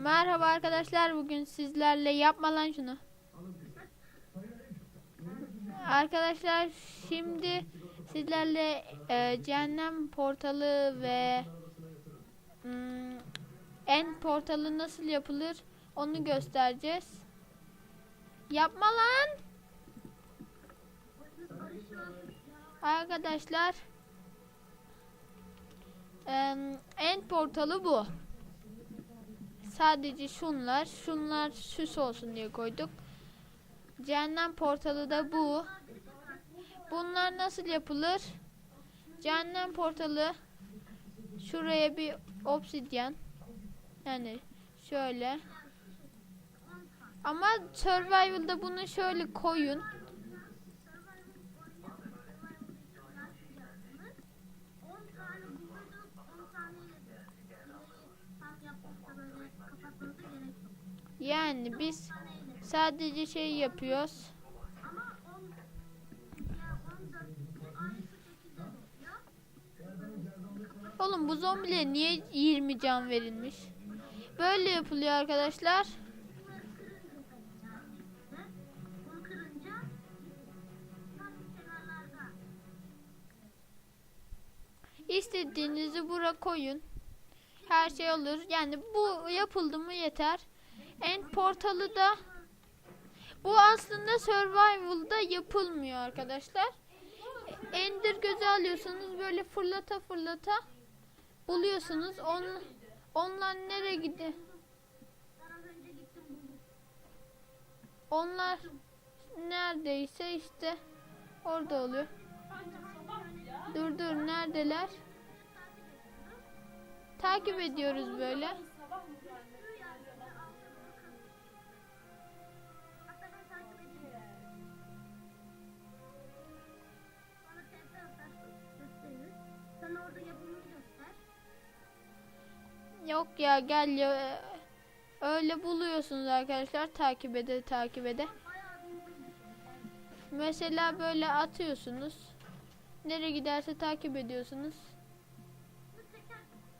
Merhaba arkadaşlar bugün sizlerle yapma lan şunu. Arkadaşlar şimdi sizlerle e, cehennem portalı ve hmm, en portalı nasıl yapılır onu göstereceğiz. Yapma lan. Arkadaşlar em, en portalı bu. Sadece şunlar, şunlar süs olsun diye koyduk. Cehennem portalı da bu. Bunlar nasıl yapılır? Cehennem portalı şuraya bir obsidyen yani şöyle ama survival'da bunu şöyle koyun. Yani biz sadece şey yapıyoruz. Oğlum bu zombilere niye 20 can verilmiş? Böyle yapılıyor arkadaşlar. İstediğinizi bura koyun. Her şey olur. Yani bu yapıldı mı yeter. End portalı da bu aslında survival'da yapılmıyor arkadaşlar. Ender gözü alıyorsunuz böyle fırlata fırlata buluyorsunuz. On, onlar nereye gidiyor? Onlar neredeyse işte orada oluyor. Dur dur neredeler? Takip ediyoruz böyle. Yok ya gel ya. Öyle buluyorsunuz arkadaşlar takip ede takip ede. Mesela böyle atıyorsunuz. Nereye giderse takip ediyorsunuz.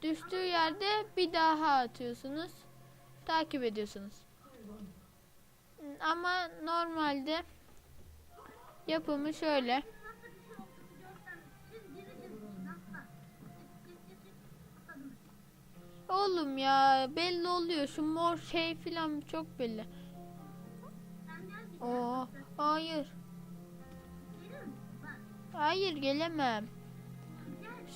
Düştüğü yerde bir daha atıyorsunuz. Takip ediyorsunuz. Ama normalde yapımı şöyle. Oğlum ya belli oluyor şu mor şey filan çok belli. Oo, hayır. Hayır gelemem.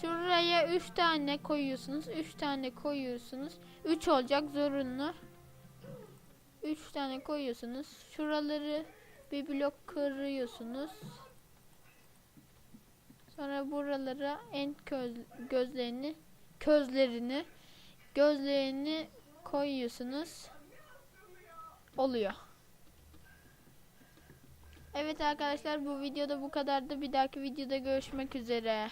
Şuraya üç tane koyuyorsunuz. Üç tane koyuyorsunuz. Üç olacak zorunlu. Üç tane koyuyorsunuz. Şuraları bir blok kırıyorsunuz. Sonra buralara en köz, gözlerini közlerini gözlerini koyuyorsunuz. Oluyor. Evet arkadaşlar bu videoda bu kadardı. Bir dahaki videoda görüşmek üzere.